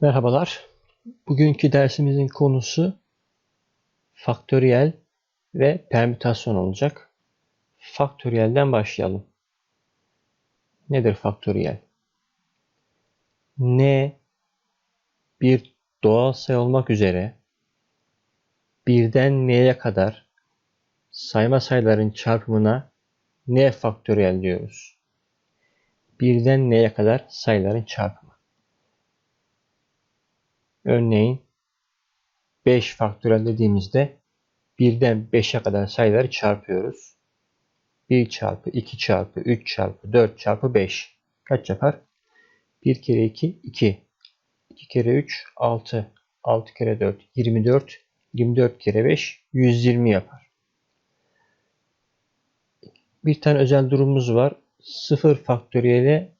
Merhabalar. Bugünkü dersimizin konusu faktöriyel ve permütasyon olacak. Faktöriyelden başlayalım. Nedir faktöriyel? N bir doğal sayı olmak üzere birden n'ye kadar sayma sayıların çarpımına n faktöriyel diyoruz. Birden n'ye kadar sayıların çarpımı. Örneğin 5 faktörel dediğimizde birden 5'e kadar sayıları çarpıyoruz. 1 çarpı 2 çarpı 3 çarpı 4 çarpı 5 kaç yapar? 1 kere 2 2 2 kere 3 6 6 kere 4 24 24 kere 5 120 yapar. Bir tane özel durumumuz var. 0 faktöriyele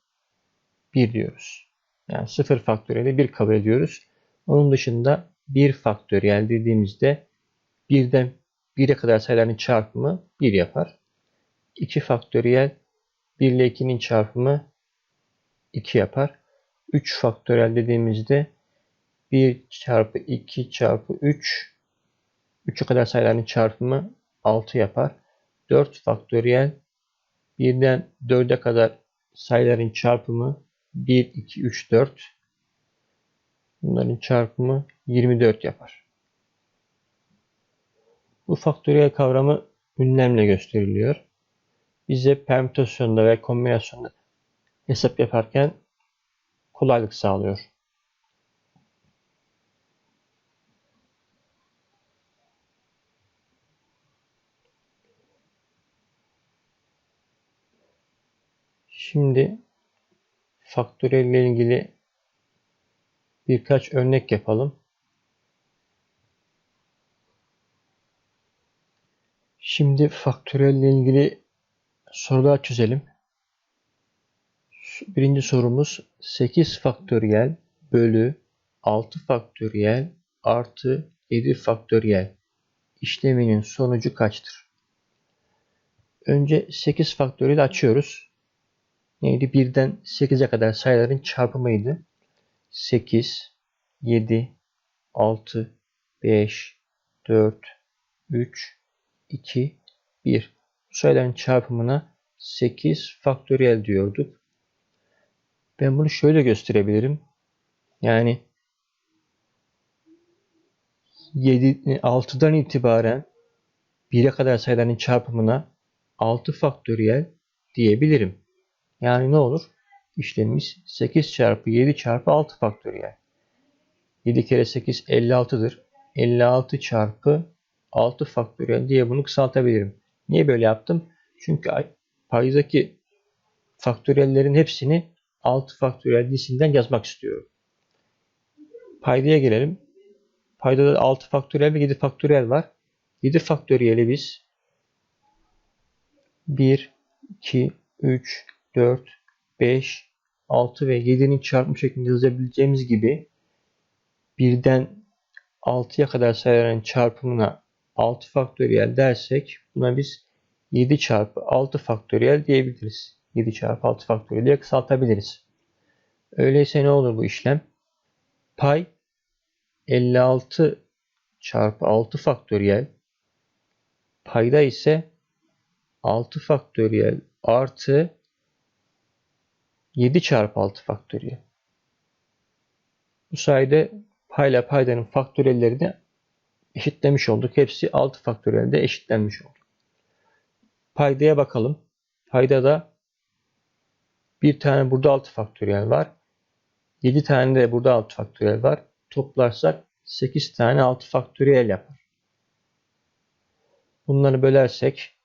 1 diyoruz. Yani 0 faktöriyele 1 kabul ediyoruz. Onun dışında 1 faktöriyel dediğimizde birden 1'e kadar sayıların çarpımı 1 yapar. 2 faktöriyel 1 ile 2'nin çarpımı 2 yapar. 3 faktöriyel dediğimizde 1 çarpı 2 çarpı 3 3'e kadar sayıların çarpımı 6 yapar. 4 faktöriyel 1'den 4'e kadar sayıların çarpımı 1, 2, 3, 4 Bunların çarpımı 24 yapar. Bu faktöriyel kavramı ünlemle gösteriliyor. Bize permütasyonda ve kombinasyonda hesap yaparken kolaylık sağlıyor. Şimdi faktöriyel ile ilgili birkaç örnek yapalım. Şimdi faktöriyel ile ilgili sorular çözelim. Birinci sorumuz 8 faktöriyel bölü 6 faktöriyel artı 7 faktöriyel işleminin sonucu kaçtır? Önce 8 faktöriyel açıyoruz. Neydi? 1'den 8'e kadar sayıların çarpımıydı. 8, 7, 6, 5, 4, 3, 2, 1. Bu sayıların çarpımına 8 faktöriyel diyorduk. Ben bunu şöyle gösterebilirim. Yani 7, 6'dan itibaren 1'e kadar sayıların çarpımına 6 faktöriyel diyebilirim. Yani ne olur? İşlemimiz 8 çarpı 7 çarpı 6 faktöriyel. 7 kere 8 56'dır. 56 çarpı 6 faktöriyel diye bunu kısaltabilirim. Niye böyle yaptım? Çünkü paydaki faktöriyellerin hepsini 6 faktöriyel cinsinden yazmak istiyorum. Paydaya gelelim. Paydada 6 faktöriyel ve 7 faktöriyel var. 7 faktöriyeli biz 1, 2, 3, 4, 5, 6 ve 7'nin çarpımı şeklinde yazabileceğimiz gibi birden 6'ya kadar sayıların çarpımına 6 faktöriyel dersek buna biz 7 çarpı 6 faktöriyel diyebiliriz. 7 çarpı 6 faktöriyel diye kısaltabiliriz. Öyleyse ne olur bu işlem? Pay 56 çarpı 6 faktöriyel payda ise 6 faktöriyel artı 7 çarpı 6 faktöriyel. Bu sayede payla paydanın faktöriyellerini eşitlemiş olduk. Hepsi 6 faktöriyelde eşitlenmiş oldu. Paydaya bakalım. Paydada bir tane burada 6 faktöriyel var. 7 tane de burada 6 faktöriyel var. Toplarsak 8 tane 6 faktöriyel yapar. Bunları bölersek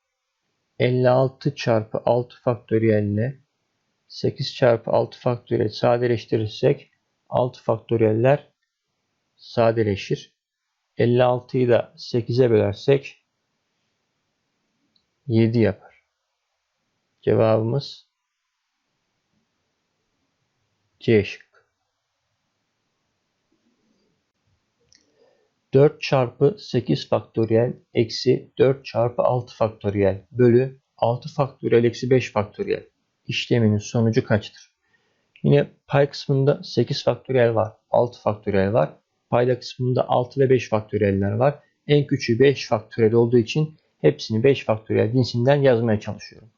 56 çarpı 6 faktöriyel ile 8 çarpı 6 faktöriyel sadeleştirirsek 6 faktöriyeller sadeleşir. 56'yı da 8'e bölersek 7 yapar. Cevabımız C şık. 4 çarpı 8 faktöriyel eksi 4 çarpı 6 faktöriyel bölü 6 faktöriyel eksi 5 faktöriyel işleminin sonucu kaçtır? Yine pay kısmında 8 faktöriyel var. 6 faktöriyel var. Payda kısmında 6 ve 5 faktöriyeller var. En küçüğü 5 faktöriyel olduğu için hepsini 5 faktöriyel cinsinden yazmaya çalışıyorum.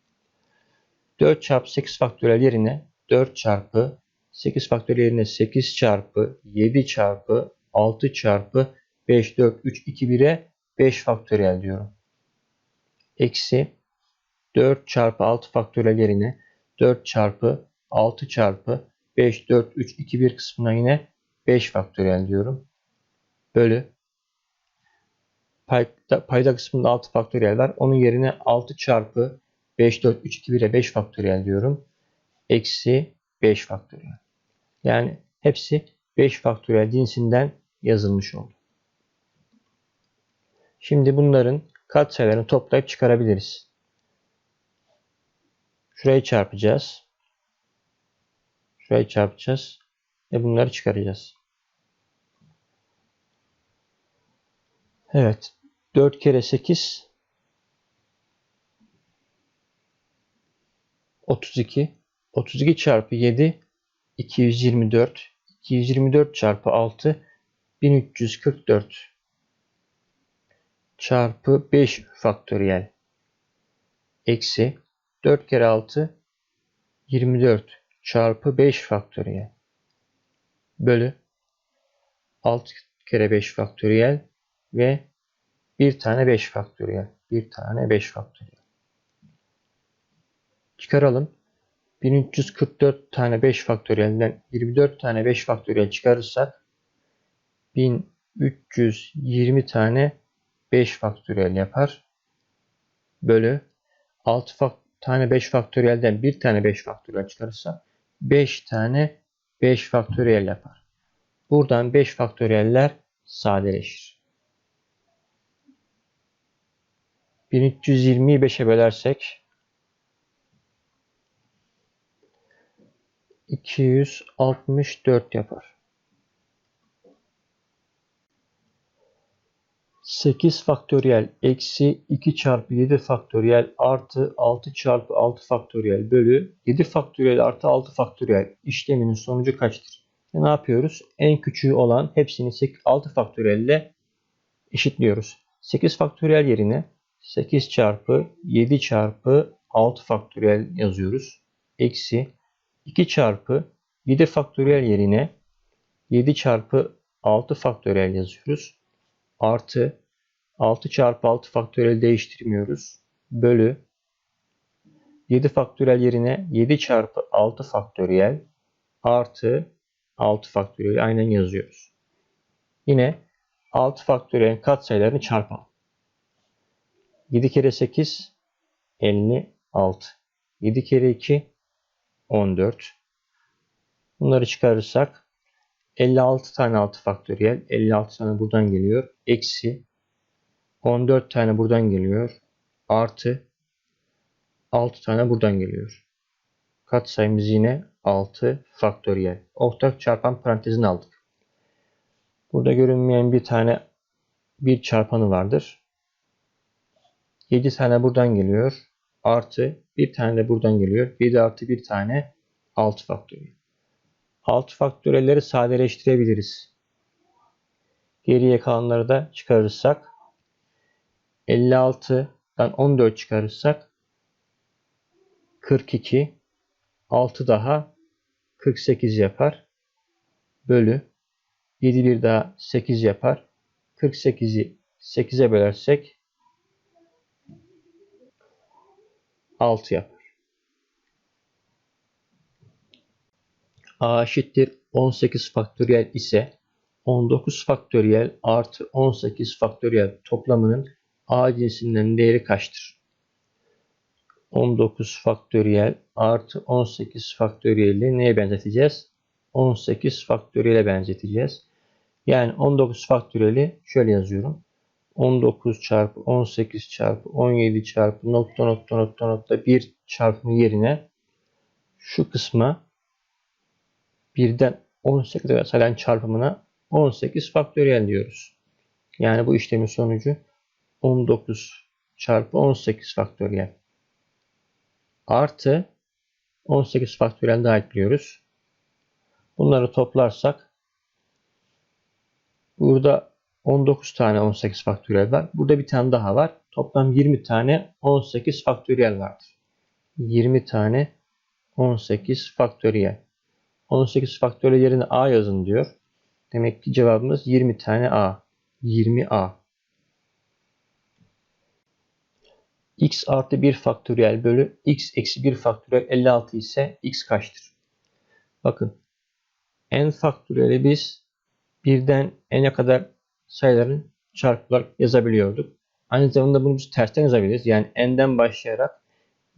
4 çarpı 8 faktöriyel yerine 4 çarpı 8 faktöriyel yerine 8 çarpı 7 çarpı 6 çarpı 5, 4, 3, 2, 1'e 5 faktöriyel diyorum. Eksi 4 çarpı 6 faktöriyel yerine 4 çarpı 6 çarpı 5, 4, 3, 2, 1 kısmına yine 5 faktöriyel diyorum. Bölü. Payda, payda kısmında 6 faktöriyel var. Onun yerine 6 çarpı 5, 4, 3, 2, 1'e 5 faktöriyel diyorum. Eksi 5 faktöriyel. Yani hepsi 5 faktöriyel cinsinden yazılmış oldu. Şimdi bunların katsayılarını toplayıp çıkarabiliriz. Şurayı çarpacağız. Şurayı çarpacağız. Ve bunları çıkaracağız. Evet. 4 kere 8 32 32 çarpı 7 224 224 çarpı 6 1344 çarpı 5 faktöriyel eksi 4 kere 6 24 çarpı 5 faktöriyel bölü 6 kere 5 faktöriyel ve bir tane 5 faktöriyel. Bir tane 5 faktöriyel. Çıkaralım. 1344 tane 5 faktöriyelden 24 tane 5 faktöriyel çıkarırsak 1320 tane 5 faktöriyel yapar. Bölü 6 tane 5 faktöriyelden bir tane 5 faktöriyel çıkarırsa 5 tane 5 faktöriyel yapar. Buradan 5 faktöriyeller sadeleşir. 1320'yi 5'e bölersek 264 yapar. 8 faktöriyel eksi 2 çarpı 7 faktöriyel artı 6 çarpı 6 faktöriyel bölü 7 faktöriyel artı 6 faktöriyel işleminin sonucu kaçtır? E ne yapıyoruz? En küçüğü olan hepsini 6 faktöriyel ile eşitliyoruz. 8 faktöriyel yerine 8 çarpı 7 çarpı 6 faktöriyel yazıyoruz. Eksi 2 çarpı 7 faktöriyel yerine 7 çarpı 6 faktöriyel yazıyoruz. Artı 6 çarpı 6 faktöriyel değiştirmiyoruz. Bölü 7 faktöriyel yerine 7 çarpı 6 faktöriyel artı 6 faktöriyel aynen yazıyoruz. Yine 6 faktöriyelin katsayılarını çarpalım. 7 kere 8 56. 7 kere 2 14. Bunları çıkarırsak 56 tane 6 faktöriyel. 56 tane buradan geliyor. Eksi 14 tane buradan geliyor. Artı 6 tane buradan geliyor. Katsayımız yine 6 faktöriyel. Ortak çarpan parantezini aldık. Burada görünmeyen bir tane bir çarpanı vardır. 7 tane buradan geliyor. Artı bir tane de buradan geliyor. 7 artı bir tane 6 faktöriyel. 6 faktöriyelleri sadeleştirebiliriz. Geriye kalanları da çıkarırsak 56'dan 14 çıkarırsak 42 6 daha 48 yapar. Bölü 7 bir daha 8 yapar. 48'i 8'e bölersek 6 yapar. A eşittir 18 faktöriyel ise 19 faktöriyel artı 18 faktöriyel toplamının A cinsinden değeri kaçtır? 19 faktöriyel artı 18 faktöriyeli neye benzeteceğiz? 18 faktöriyele benzeteceğiz. Yani 19 faktöriyeli şöyle yazıyorum. 19 çarpı 18 çarpı 17 çarpı nokta nokta nokta nokta 1 çarpımı yerine şu kısma birden 18'e gelen çarpımına 18 faktöriyel diyoruz. Yani bu işlemin sonucu 19 çarpı 18 faktöriyel. Artı 18 faktöriyel daha ekliyoruz. Bunları toplarsak burada 19 tane 18 faktöriyel var. Burada bir tane daha var. Toplam 20 tane 18 faktöriyel vardır. 20 tane 18 faktöriyel. 18 faktöriyel yerine a yazın diyor. Demek ki cevabımız 20 tane a. 20a. x artı 1 faktöriyel bölü x eksi 1 faktöriyel 56 ise x kaçtır? Bakın n faktöriyeli biz birden n'e kadar sayıların çarpı olarak yazabiliyorduk. Aynı zamanda bunu biz tersten yazabiliriz. Yani n'den başlayarak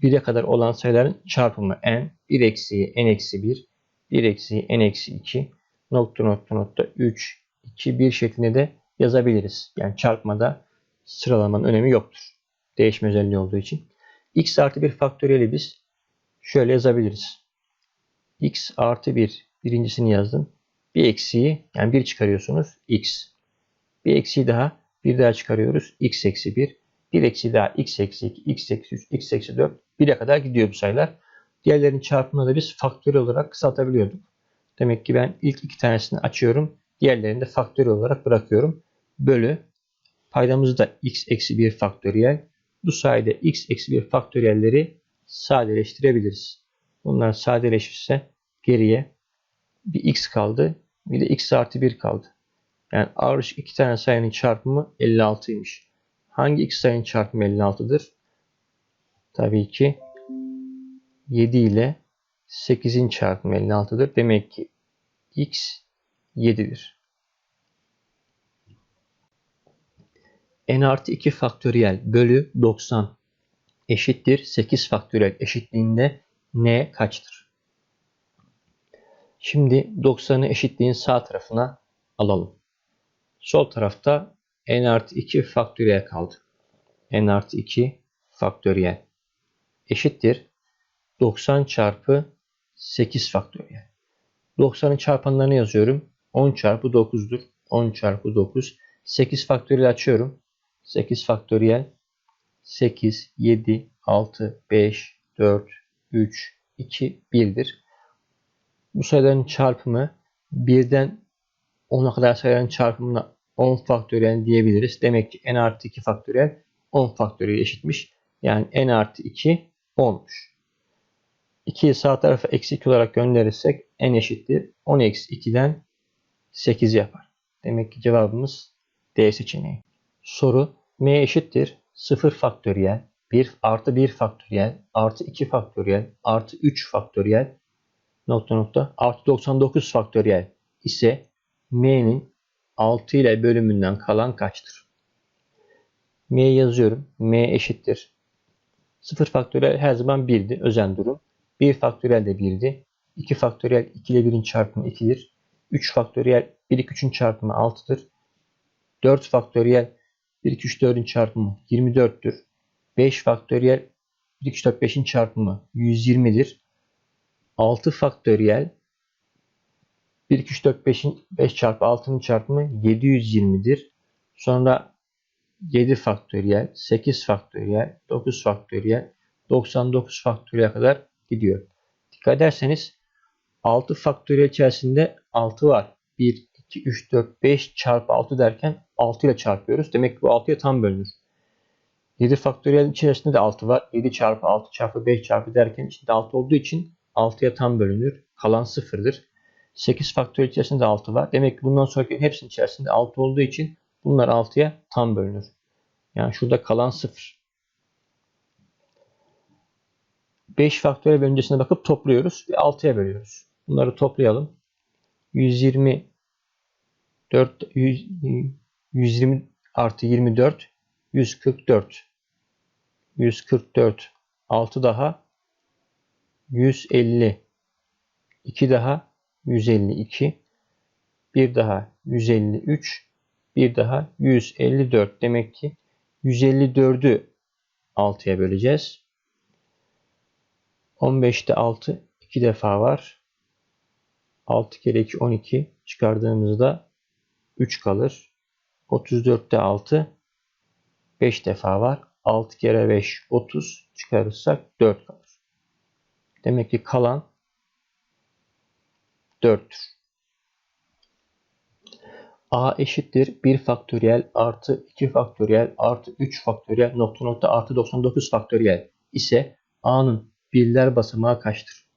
1'e kadar olan sayıların çarpımı n, 1 eksiği n eksi 1, 1 eksiği n eksi 2, nokta nokta nokta 3, 2, 1 şeklinde de yazabiliriz. Yani çarpmada sıralamanın önemi yoktur. Değişme özelliği olduğu için. x artı 1 faktöriyeli biz şöyle yazabiliriz. x artı 1 birincisini yazdım. Bir eksiği yani 1 çıkarıyorsunuz x. Bir eksiği daha bir daha çıkarıyoruz. x eksi 1. Bir eksiği daha x eksi 2, x eksi 3, x eksi 4. 1'e kadar gidiyor bu sayılar. Diğerlerin çarpımını da biz faktörel olarak kısaltabiliyorduk. Demek ki ben ilk iki tanesini açıyorum. Diğerlerini de faktörel olarak bırakıyorum. Bölü paydamızı da x eksi 1 faktöriyel. Bu sayede x eksi 1 faktöriyelleri sadeleştirebiliriz. Bunlar sadeleşirse geriye bir x kaldı. Bir de x artı 1 kaldı. Yani ardışık iki tane sayının çarpımı 56'ymış. Hangi iki sayının çarpımı 56'dır? Tabii ki 7 ile 8'in çarpımı 56'dır. Demek ki x 7'dir. n artı 2 faktöriyel bölü 90 eşittir 8 faktöriyel eşitliğinde n kaçtır? Şimdi 90'ı eşitliğin sağ tarafına alalım. Sol tarafta n artı 2 faktöriyel kaldı. n artı 2 faktöriyel eşittir 90 çarpı 8 faktöriyel. 90'ın çarpanlarını yazıyorum. 10 çarpı 9'dur. 10 çarpı 9. 8 faktöriyel açıyorum. 8 faktöriyel 8, 7, 6, 5, 4, 3, 2, 1'dir. Bu sayıların çarpımı birden 10'a kadar sayıların çarpımına 10 faktöriyel diyebiliriz. Demek ki n artı 2 faktöriyel 10 faktöriyel eşitmiş. Yani n artı 2 10'muş. 2'yi sağ tarafa eksi 2 olarak gönderirsek n eşittir. 10 eksi 2'den 8 yapar. Demek ki cevabımız D seçeneği. Soru m eşittir 0 faktöriyel 1 artı 1 faktöriyel artı 2 faktöriyel artı 3 faktöriyel nokta nokta artı 99 faktöriyel ise m'nin 6 ile bölümünden kalan kaçtır? m yazıyorum. m eşittir. 0 faktöriyel her zaman 1'di. Özen durum. 1 faktöriyel de 1'di. 2 faktöriyel 2 ile 1'in çarpımı 2'dir. 3 faktöriyel 1 2 3'ün çarpımı 6'dır. 4 faktöriyel 1 2 3 4'ün çarpımı 24'tür. 5 faktöriyel 1 2 3 4 5'in çarpımı 120'dir. 6 faktöriyel 1 2 3 4 5'in 5 çarpı 6'nın çarpımı 720'dir. Sonra 7 faktöriyel, 8 faktöriyel, 9 faktöriyel, 99 faktöriyel kadar gidiyor. Dikkat ederseniz 6 faktöriyel içerisinde 6 var. 1, 2, 3, 4, 5 çarpı 6 derken 6 ile çarpıyoruz. Demek ki bu 6'ya tam bölünür. 7 faktöriyel içerisinde de 6 var. 7 çarpı 6 çarpı 5 çarpı derken içinde 6 olduğu için 6'ya tam bölünür. Kalan 0'dır. 8 faktöriyel içerisinde 6 var. Demek ki bundan sonraki hepsinin içerisinde 6 olduğu için bunlar 6'ya tam bölünür. Yani şurada kalan 0. 5 faktöriyel öncesine bakıp topluyoruz ve 6'ya bölüyoruz. Bunları toplayalım. 120 4 120 artı 24 144 144 6 daha 150 2 daha 152 bir daha 153 bir daha 154 demek ki 154'ü 6'ya böleceğiz. 15'te 6 2 defa var. 6 kere 2 12 çıkardığımızda 3 kalır. 34'te 6 5 defa var. 6 kere 5 30 çıkarırsak 4 kalır. Demek ki kalan 4'tür. a eşittir 1 faktöriyel artı 2 faktöriyel artı 3 faktöriyel nokta nokta artı 99 faktöriyel ise a'nın birler basamağı kaçtır?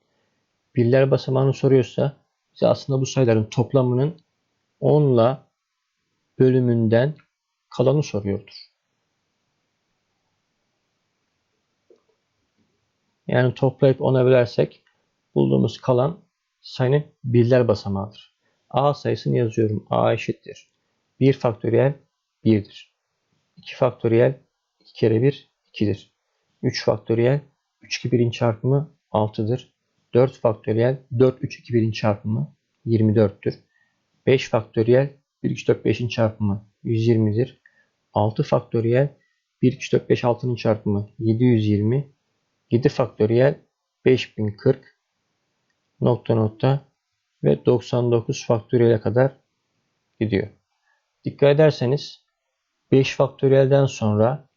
Birler basamağını soruyorsa bize aslında bu sayıların toplamının 10 ile bölümünden kalanı soruyordur. Yani toplayıp ona bölersek bulduğumuz kalan sayının birler basamağıdır. A sayısını yazıyorum. A eşittir. 1 faktöriyel 1'dir. 2 faktöriyel 2 kere 1 2'dir. 3 faktöriyel 3 2 1'in çarpımı 6'dır. 4 faktöriyel 4 3 2 1'in çarpımı 24'tür. 5 faktöriyel 1 2 4 5'in çarpımı 120'dir. 6 faktöriyel 1 2 4 5 6'nın çarpımı 720. 7 faktöriyel 5040 nokta nokta ve 99 faktöriyele kadar gidiyor. Dikkat ederseniz 5 faktöriyelden sonra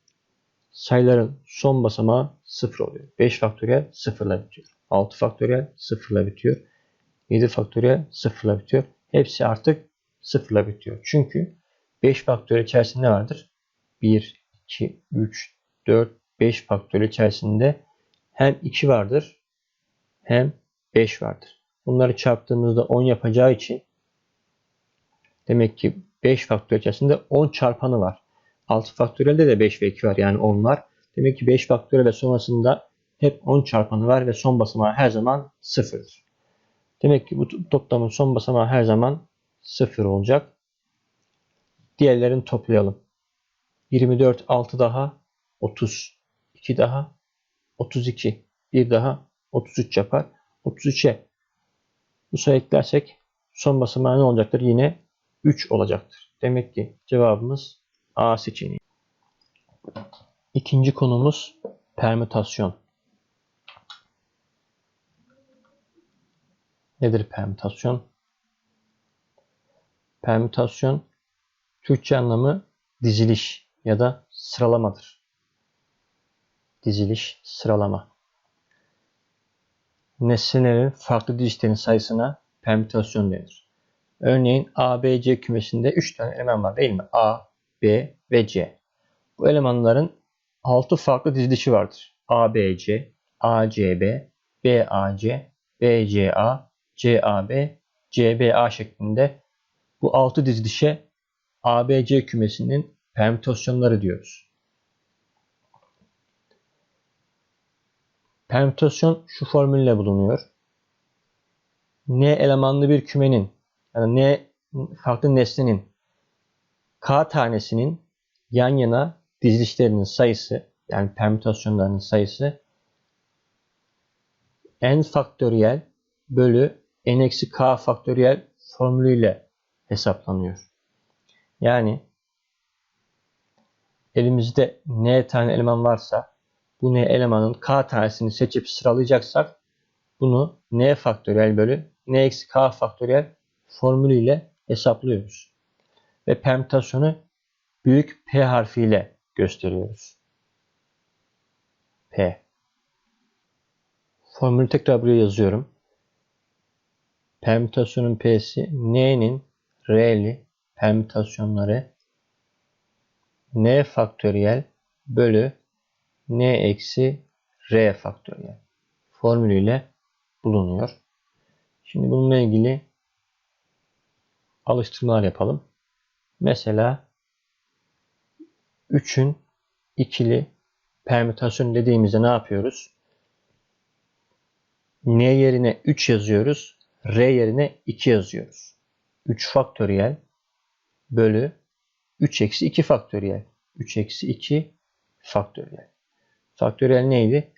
sayıların son basamağı 0 oluyor. 5 faktöriyel 0 ile bitiyor. 6 faktöriyel 0 ile bitiyor. 7 faktöriyel 0 ile bitiyor. Hepsi artık 0 ile bitiyor. Çünkü 5 faktöriyel içerisinde vardır? 1, 2, 3, 4, 5 faktöriyel içerisinde hem 2 vardır hem 5 vardır. Bunları çarptığımızda 10 yapacağı için demek ki 5 faktöriyel içerisinde 10 çarpanı var. 6 faktöriyelde de 5 ve 2 var yani 10 var. Demek ki 5 faktöriyel ve sonrasında hep 10 çarpanı var ve son basamağı her zaman 0'dır. Demek ki bu toplamın son basamağı her zaman 0 olacak. Diğerlerini toplayalım. 24 6 daha 30 2 daha 32 bir daha 33 yapar. 33'e bu sayı eklersek son basamağı ne olacaktır? Yine 3 olacaktır. Demek ki cevabımız A seçeneği. İkinci konumuz permütasyon. Nedir permütasyon? Permütasyon Türkçe anlamı diziliş ya da sıralamadır. Diziliş, sıralama. Nesnelerin farklı dizilişlerin sayısına permütasyon denir. Örneğin A, B, C kümesinde 3 tane eleman var değil mi? A, B ve C. Bu elemanların 6 farklı dizilişi vardır. A, B, C, A, C, B, B, A, C, B, C, A, C, A, B, C, B, A şeklinde bu 6 dizilişe A, B, C kümesinin permütasyonları diyoruz. Permütasyon şu formülle bulunuyor. N elemanlı bir kümenin yani N farklı nesnenin K tanesinin yan yana dizilişlerinin sayısı yani permütasyonlarının sayısı n faktöriyel bölü n eksi k faktöriyel formülüyle hesaplanıyor. Yani elimizde n tane eleman varsa bu n elemanın k tanesini seçip sıralayacaksak bunu n faktöriyel bölü n eksi k faktöriyel formülüyle hesaplıyoruz. Ve permütasyonu büyük P harfiyle gösteriyoruz. P. Formülü tekrar buraya yazıyorum. Permütasyonun P'si N'nin R'li permütasyonları N faktöriyel bölü n eksi r faktöriyel formülüyle bulunuyor. Şimdi bununla ilgili alıştırmalar yapalım. Mesela 3'ün ikili permütasyon dediğimizde ne yapıyoruz? N yerine 3 yazıyoruz. R yerine 2 yazıyoruz. 3 faktöriyel bölü 3 eksi 2 faktöriyel. 3 eksi 2 faktöriyel. Faktöriyel neydi?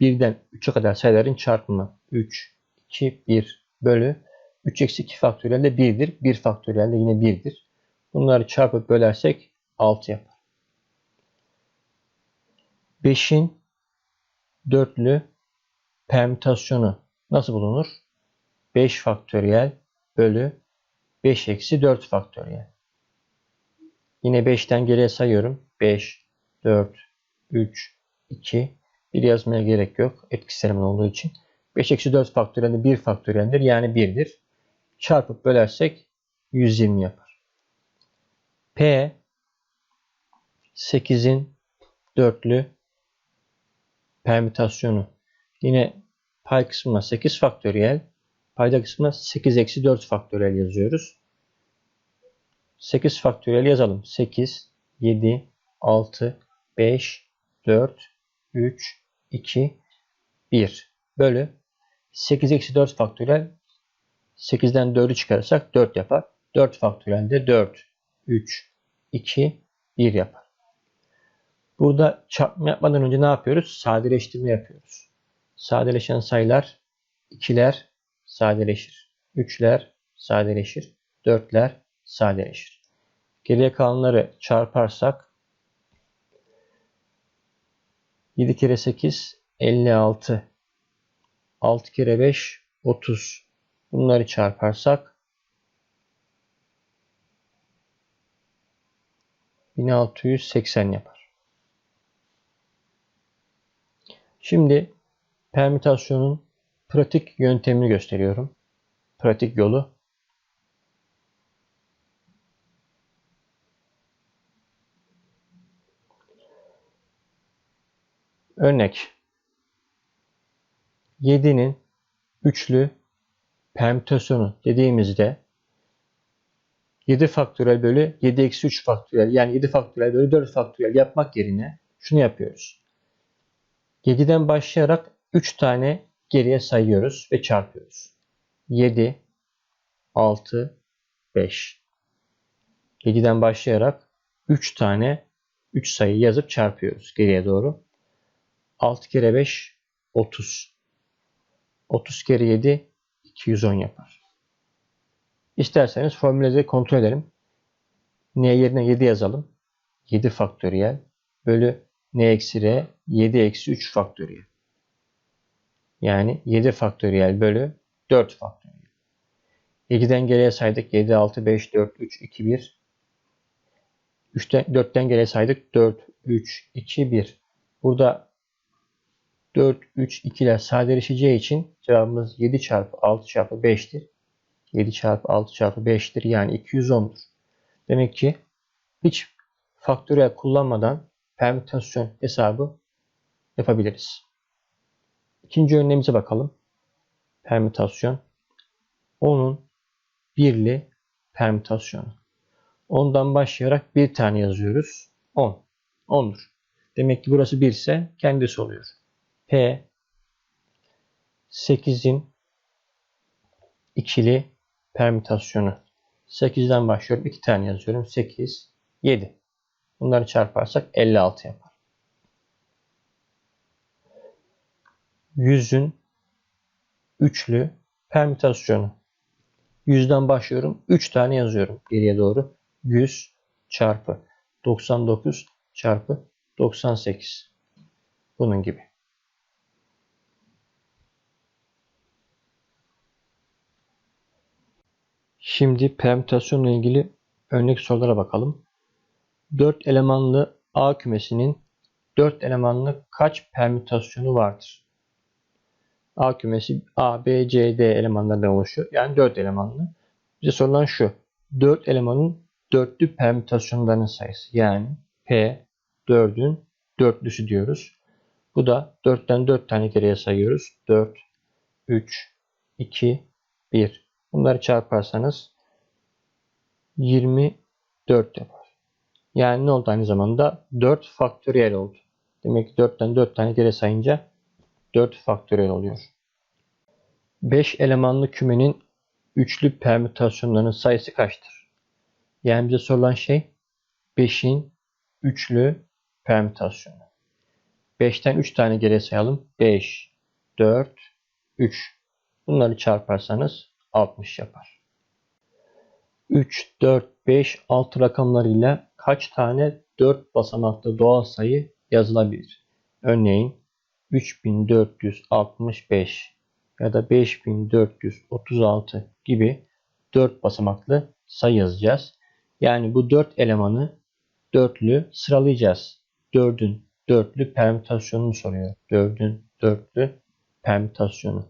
1'den 3'e kadar sayıların çarpımı. 3, 2, 1 bölü 3 eksi 2 faktöriyel de 1'dir. 1 faktöriyel de yine 1'dir. Bunları çarpıp bölersek 6 yapar. 5'in dörtlü permütasyonu nasıl bulunur? 5 faktöriyel bölü 5 eksi 4 faktöriyel. Yine 5'ten geriye sayıyorum. 5, 4, 3, 2. Bir yazmaya gerek yok. Etkisiz eleman olduğu için. 5 eksi 4 faktöriyel 1 faktöriyeldir. Yani 1'dir. çarpıp bölersek 120 yapar. P 8'in dörtlü permütasyonu. Yine pay kısmına 8 faktöriyel, payda kısmına 8 eksi 4 faktöriyel yazıyoruz. 8 faktöriyel yazalım. 8, 7, 6, 5, 4, 3, 2, 1 bölü 8 eksi 4 faktöriyel 8'den 4'ü çıkarırsak 4 yapar. 4 faktöriyel de 4, 3, 2, 1 yapar. Burada çarpma yapmadan önce ne yapıyoruz? Sadeleştirme yapıyoruz. Sadeleşen sayılar 2'ler sadeleşir. 3'ler sadeleşir. 4'ler sadeleşir. Geriye kalanları çarparsak 7 kere 8 56 6 kere 5 30 bunları çarparsak 1680 yapar. Şimdi permütasyonun pratik yöntemini gösteriyorum. Pratik yolu. Örnek 7'nin üçlü permütasyonu dediğimizde 7 faktörel bölü 7 eksi 3 faktörel yani 7 faktörel bölü 4 faktörel yapmak yerine şunu yapıyoruz. 7'den başlayarak 3 tane geriye sayıyoruz ve çarpıyoruz. 7, 6, 5. 7'den başlayarak 3 tane 3 sayı yazıp çarpıyoruz geriye doğru. 6 kere 5 30. 30 kere 7 210 yapar. İsterseniz formülleri kontrol edelim. N yerine 7 yazalım. 7 faktöriyel bölü N eksi R 7 eksi 3 faktöriyel. Yani 7 faktöriyel bölü 4 faktöriyel. 7'den geriye saydık. 7, 6, 5, 4, 3, 2, 1. 3'ten, 4'ten geriye saydık. 4, 3, 2, 1. Burada 4, 3, 2'ler sadeleşeceği için cevabımız 7 çarpı 6 çarpı 5'tir. 7 çarpı 6 çarpı 5'tir. Yani 210'dur. Demek ki hiç faktöriyel kullanmadan permütasyon hesabı yapabiliriz. İkinci örneğimize bakalım. Permütasyon. Onun birli permütasyonu. Ondan başlayarak bir tane yazıyoruz. 10. 10'dur. Demek ki burası 1 ise kendisi oluyor. P 8'in ikili permütasyonu. 8'den başlıyorum. 2 tane yazıyorum. 8, 7. Bunları çarparsak 56 yapar. 100'ün üçlü permütasyonu. 100'den başlıyorum. 3 tane yazıyorum geriye doğru. 100 çarpı 99 çarpı 98. Bunun gibi. Şimdi permütasyonla ilgili örnek sorulara bakalım. 4 elemanlı A kümesinin 4 elemanlı kaç permütasyonu vardır? A kümesi A, B, C, D elemanlarından oluşuyor. Yani 4 elemanlı. Bize sorulan şu. 4 elemanın dörtlü permütasyonlarının sayısı. Yani P 4'ün dörtlüsü diyoruz. Bu da 4'ten 4 tane geriye sayıyoruz. 4, 3, 2, 1. Bunları çarparsanız 24 yapar. Yani ne oldu aynı zamanda? 4 faktöriyel oldu. Demek ki 4'ten 4 tane geri sayınca 4 faktöriyel oluyor. 5 elemanlı kümenin üçlü permütasyonlarının sayısı kaçtır? Yani bize sorulan şey 5'in üçlü permütasyonu. 5'ten 3 tane geri sayalım. 5, 4, 3. Bunları çarparsanız 60 yapar. 3, 4, 5, 6 rakamlarıyla kaç tane 4 basamaklı doğal sayı yazılabilir? Örneğin 3465 ya da 5436 gibi 4 basamaklı sayı yazacağız. Yani bu 4 elemanı dörtlü sıralayacağız. 4'ün dörtlü permütasyonunu soruyor. 4'ün dörtlü permütasyonu.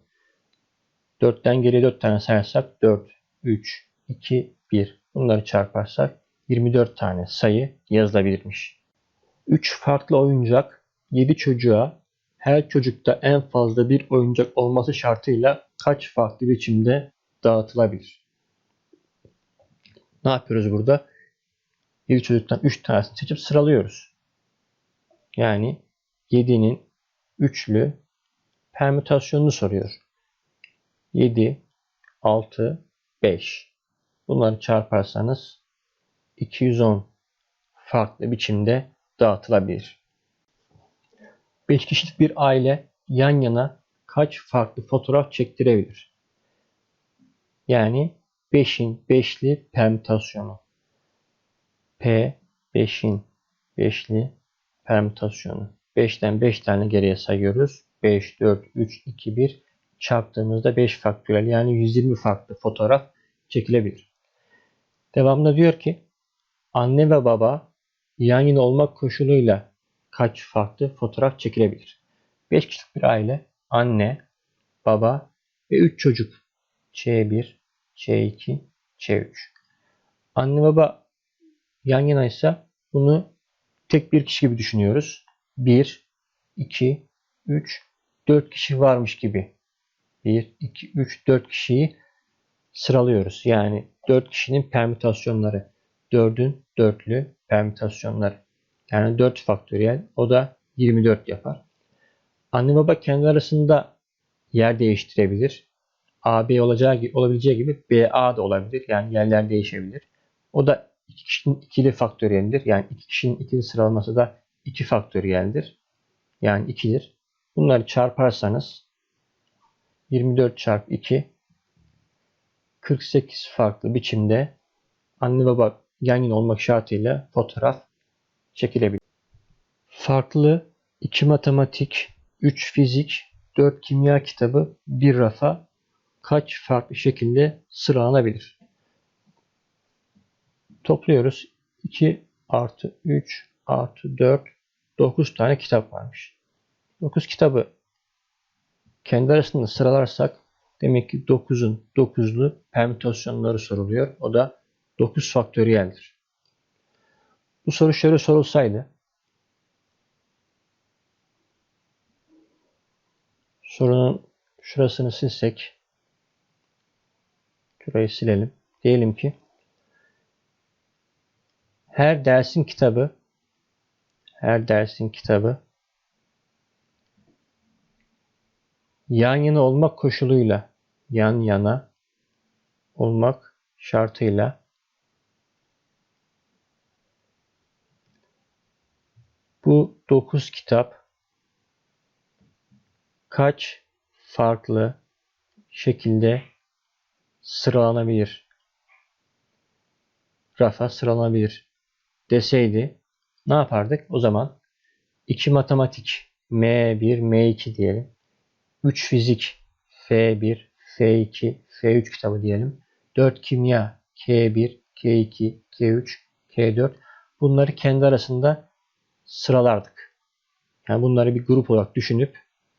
4'ten geriye 4 tane sayarsak 4, 3, 2, 1. Bunları çarparsak 24 tane sayı yazılabilirmiş. 3 farklı oyuncak 7 çocuğa her çocukta en fazla bir oyuncak olması şartıyla kaç farklı biçimde dağıtılabilir? Ne yapıyoruz burada? 7 çocuktan 3 tanesini seçip sıralıyoruz. Yani 7'nin üçlü permütasyonunu soruyor. 7, 6, 5. Bunları çarparsanız 210 farklı biçimde dağıtılabilir. 5 kişilik bir aile yan yana kaç farklı fotoğraf çektirebilir? Yani 5'in 5'li permütasyonu. P 5'in 5'li permütasyonu. 5'ten 5 tane geriye sayıyoruz. 5, 4, 3, 2, 1 çarptığımızda 5 faktörel yani 120 farklı fotoğraf çekilebilir. Devamında diyor ki anne ve baba yan yana olmak koşuluyla kaç farklı fotoğraf çekilebilir? 5 kişilik bir aile, anne, baba ve 3 çocuk. C1, C2, C3. Anne baba yan yanaysa bunu tek bir kişi gibi düşünüyoruz. 1, 2, 3, 4 kişi varmış gibi. 1, 2, 3, 4 kişiyi sıralıyoruz. Yani 4 kişinin permütasyonları. 4'ün dörtlü permütasyonları. Yani 4 faktöriyel. O da 24 yapar. Anne baba kendi arasında yer değiştirebilir. AB olacağı olabileceği gibi BA da olabilir. Yani yerler değişebilir. O da iki kişinin ikili faktöriyeldir. Yani iki kişinin ikili sıralaması da 2 faktöriyeldir. Yani 2'dir. Bunları çarparsanız 24 çarpı 2 48 farklı biçimde anne baba yan yana olmak şartıyla fotoğraf çekilebilir. Farklı 2 matematik, 3 fizik, 4 kimya kitabı bir rafa kaç farklı şekilde sıralanabilir? Topluyoruz. 2 artı 3 artı 4 9 tane kitap varmış. 9 kitabı kendi arasında sıralarsak demek ki 9'un 9'lu permütasyonları soruluyor. O da 9 faktöriyeldir. Bu soru şöyle sorulsaydı sorunun şurasını silsek şurayı silelim. Diyelim ki her dersin kitabı her dersin kitabı yan yana olmak koşuluyla yan yana olmak şartıyla bu 9 kitap kaç farklı şekilde sıralanabilir? Rafa sıralanabilir deseydi ne yapardık? O zaman 2 matematik M1, M2 diyelim. 3 fizik F1, F2, F3 kitabı diyelim. 4 kimya K1, K2, K3, K4. Bunları kendi arasında sıralardık. Yani bunları bir grup olarak düşünüp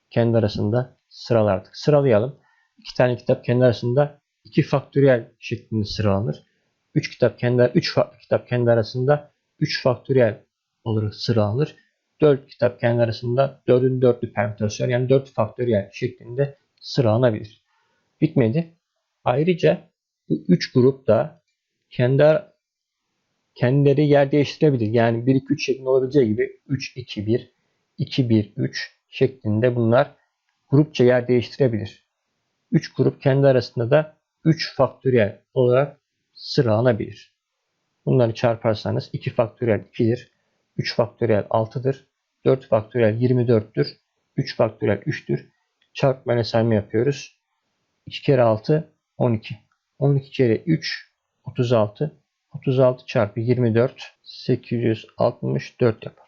kendi arasında sıralardık. Sıralayalım. 2 tane kitap kendi arasında 2 faktöriyel şeklinde sıralanır. 3 kitap kendi 3 farklı kitap kendi arasında 3 faktöriyel olarak sıralanır. 4 kitap kendi arasında 4'ün 4'lü permütasyon yani 4 faktöriyel şeklinde sıralanabilir. Bitmedi. Ayrıca bu 3 grup da kendi kendileri yer değiştirebilir. Yani 1 2 3 şeklinde olabileceği gibi 3 2 1 2 1 3 şeklinde bunlar grupça yer değiştirebilir. 3 grup kendi arasında da 3 faktöriyel olarak sıralanabilir. Bunları çarparsanız 2 faktöriyel 2'dir. 3 faktöriyel 6'dır. 4 faktöriyel 24'tür. 3 faktöriyel 3'tür. Çarpma sayma yapıyoruz. 2 kere 6 12. 12 kere 3 36. 36 çarpı 24 864 yapar.